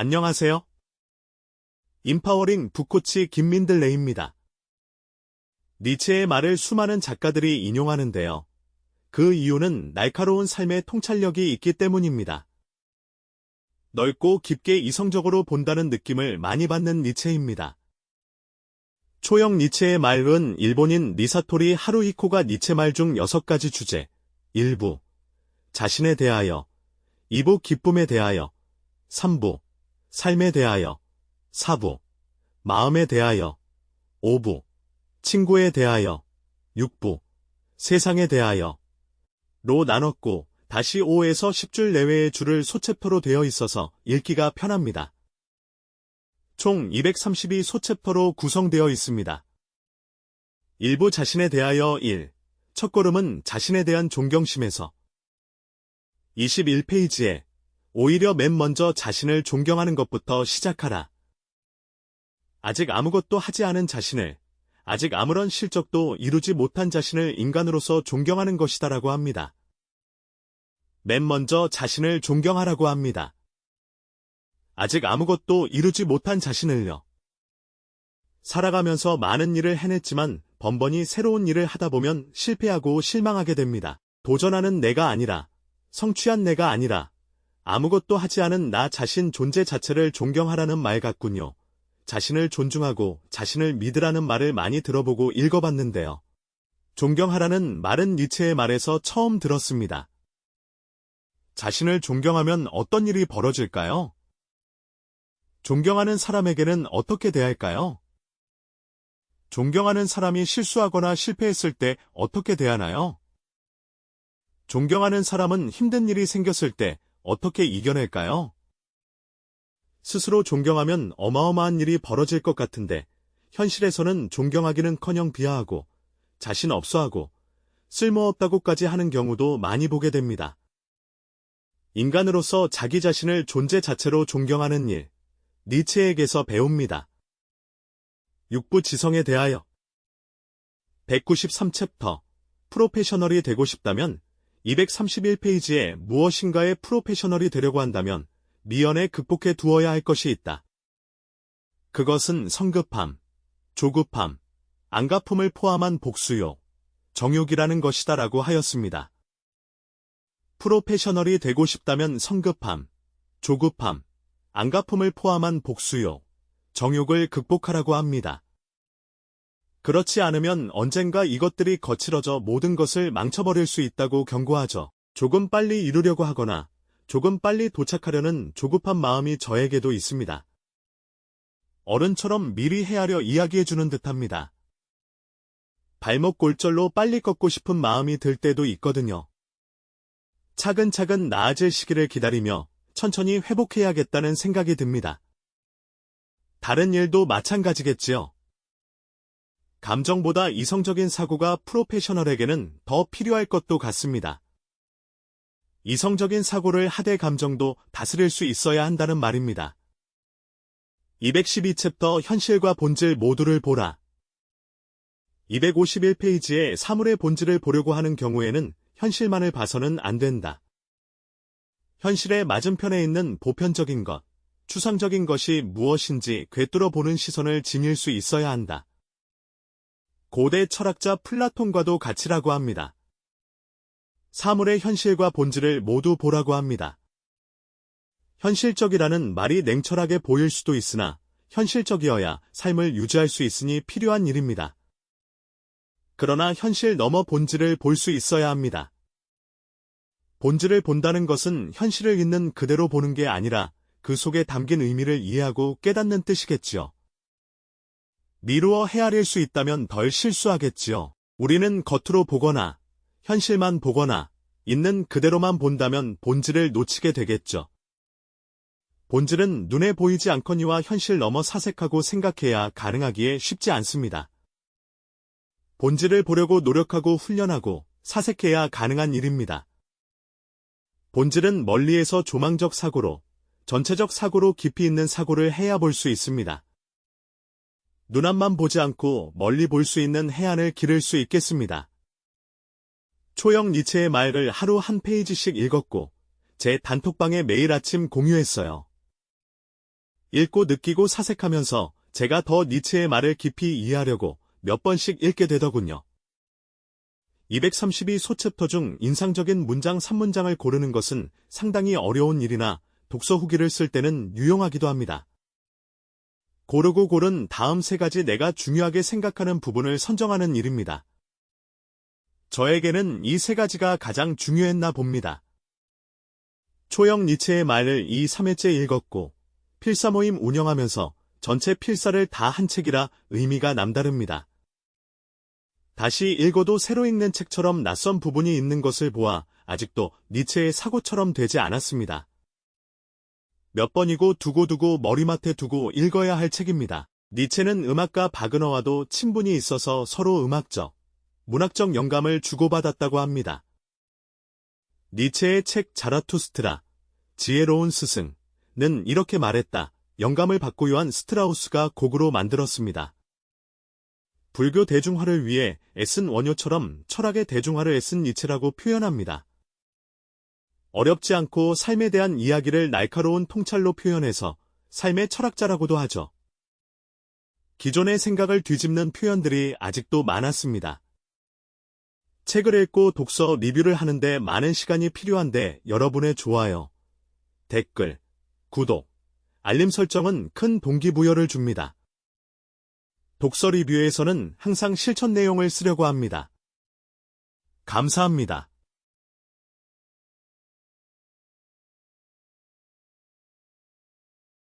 안녕하세요. 인파워링 북코치 김민들 레입니다. 니체의 말을 수많은 작가들이 인용하는데요. 그 이유는 날카로운 삶의 통찰력이 있기 때문입니다. 넓고 깊게 이성적으로 본다는 느낌을 많이 받는 니체입니다. 초형 니체의 말은 일본인 니사토리 하루히코가 니체 말 중 6가지 주제, 1부, 자신에 대하여, 2부 기쁨에 대하여, 3부, 삶에 대하여, 4부, 마음에 대하여, 5부, 친구에 대하여, 6부, 세상에 대하여, 로 나눴고, 다시 5에서 10줄 내외의 줄을 소챕터로 되어 있어서 읽기가 편합니다. 총 232 소챕터로 구성되어 있습니다. 일부 자신에 대하여 1. 첫걸음은 자신에 대한 존경심에서. 21페이지에 오히려 맨 먼저 자신을 존경하는 것부터 시작하라. 아직 아무것도 하지 않은 자신을, 아직 아무런 실적도 이루지 못한 자신을 인간으로서 존경하는 것이다라고 합니다. 맨 먼저 자신을 존경하라고 합니다. 아직 아무것도 이루지 못한 자신을요. 살아가면서 많은 일을 해냈지만 번번이 새로운 일을 하다 보면 실패하고 실망하게 됩니다. 도전하는 내가 아니라, 성취한 내가 아니라, 아무것도 하지 않은 나 자신 존재 자체를 존경하라는 말 같군요. 자신을 존중하고 자신을 믿으라는 말을 많이 들어보고 읽어봤는데요. 존경하라는 말은 니체의 말에서 처음 들었습니다. 자신을 존경하면 어떤 일이 벌어질까요? 존경하는 사람에게는 어떻게 대할까요? 존경하는 사람이 실수하거나 실패했을 때 어떻게 대하나요? 존경하는 사람은 힘든 일이 생겼을 때 어떻게 이겨낼까요? 스스로 존경하면 어마어마한 일이 벌어질 것 같은데 현실에서는 존경하기는커녕 비하하고 자신 없어하고 쓸모없다고까지 하는 경우도 많이 보게 됩니다. 인간으로서 자기 자신을 존재 자체로 존경하는 일, 니체에게서 배웁니다. 육부 지성에 대하여 193챕터 프로페셔널이 되고 싶다면 231페이지에 무엇인가의 프로페셔널이 되려고 한다면 미연에 극복해 두어야 할 것이 있다. 그것은 성급함, 조급함, 안가품을 포함한 복수요, 정욕이라는 것이다 라고 하였습니다. 프로페셔널이 되고 싶다면 성급함, 조급함, 안가품을 포함한 복수요, 정욕을 극복하라고 합니다. 그렇지 않으면 언젠가 이것들이 거칠어져 모든 것을 망쳐버릴 수 있다고 경고하죠. 조금 빨리 이루려고 하거나 조금 빨리 도착하려는 조급한 마음이 저에게도 있습니다. 어른처럼 미리 헤아려 이야기해주는 듯합니다. 발목 골절로 빨리 걷고 싶은 마음이 들 때도 있거든요. 차근차근 나아질 시기를 기다리며 천천히 회복해야겠다는 생각이 듭니다. 다른 일도 마찬가지겠지요. 감정보다 이성적인 사고가 프로페셔널에게는 더 필요할 것도 같습니다. 이성적인 사고를 하되 감정도 다스릴 수 있어야 한다는 말입니다. 212챕터 현실과 본질 모두를 보라. 251페이지에 사물의 본질을 보려고 하는 경우에는 현실만을 봐서는 안 된다. 현실의 맞은편에 있는 보편적인 것, 추상적인 것이 무엇인지 꿰뚫어 보는 시선을 지닐 수 있어야 한다. 고대 철학자 플라톤과도 같이라고 합니다. 사물의 현실과 본질을 모두 보라고 합니다. 현실적이라는 말이 냉철하게 보일 수도 있으나 현실적이어야 삶을 유지할 수 있으니 필요한 일입니다. 그러나 현실 넘어 본질을 볼 수 있어야 합니다. 본질을 본다는 것은 현실을 있는 그대로 보는 게 아니라 그 속에 담긴 의미를 이해하고 깨닫는 뜻이겠지요. 미루어 헤아릴 수 있다면 덜 실수하겠지요. 우리는 겉으로 보거나 현실만 보거나 있는 그대로만 본다면 본질을 놓치게 되겠죠. 본질은 눈에 보이지 않거니와 현실 넘어 사색하고 생각해야 가능하기에 쉽지 않습니다. 본질을 보려고 노력하고 훈련하고 사색해야 가능한 일입니다. 본질은 멀리에서 조망적 사고로, 전체적 사고로 깊이 있는 사고를 해야 볼 수 있습니다. 눈앞만 보지 않고 멀리 볼 수 있는 해안을 기를 수 있겠습니다. 초영 니체의 말을 하루 한 페이지씩 읽었고, 제 단톡방에 매일 아침 공유했어요. 읽고 느끼고 사색하면서 제가 더 니체의 말을 깊이 이해하려고 몇 번씩 읽게 되더군요. 232 소챕터 중 인상적인 문장 3문장을 고르는 것은 상당히 어려운 일이나 독서 후기를 쓸 때는 유용하기도 합니다. 고르고 고른 다음 세 가지 내가 중요하게 생각하는 부분을 선정하는 일입니다. 저에게는 이 세 가지가 가장 중요했나 봅니다. 초영 니체의 말을 이 3회째 읽었고, 필사 모임 운영하면서 전체 필사를 다 한 책이라 의미가 남다릅니다. 다시 읽어도 새로 읽는 책처럼 낯선 부분이 있는 것을 보아 아직도 니체의 사고처럼 되지 않았습니다. 몇 번이고 두고두고 머리맡에 두고 읽어야 할 책입니다. 니체는 음악가 바그너와도 친분이 있어서 서로 음악적, 문학적 영감을 주고받았다고 합니다. 니체의 책 자라투스트라, 지혜로운 스승은 이렇게 말했다. 영감을 받고 요한 스트라우스가 곡으로 만들었습니다. 불교 대중화를 위해 애쓴 원효처럼 철학의 대중화를 애쓴 니체라고 표현합니다. 어렵지 않고 삶에 대한 이야기를 날카로운 통찰로 표현해서 삶의 철학자라고도 하죠. 기존의 생각을 뒤집는 표현들이 아직도 많았습니다. 책을 읽고 독서 리뷰를 하는데 많은 시간이 필요한데 여러분의 좋아요, 댓글, 구독, 알림 설정은 큰 동기부여를 줍니다. 독서 리뷰에서는 항상 실천 내용을 쓰려고 합니다. 감사합니다.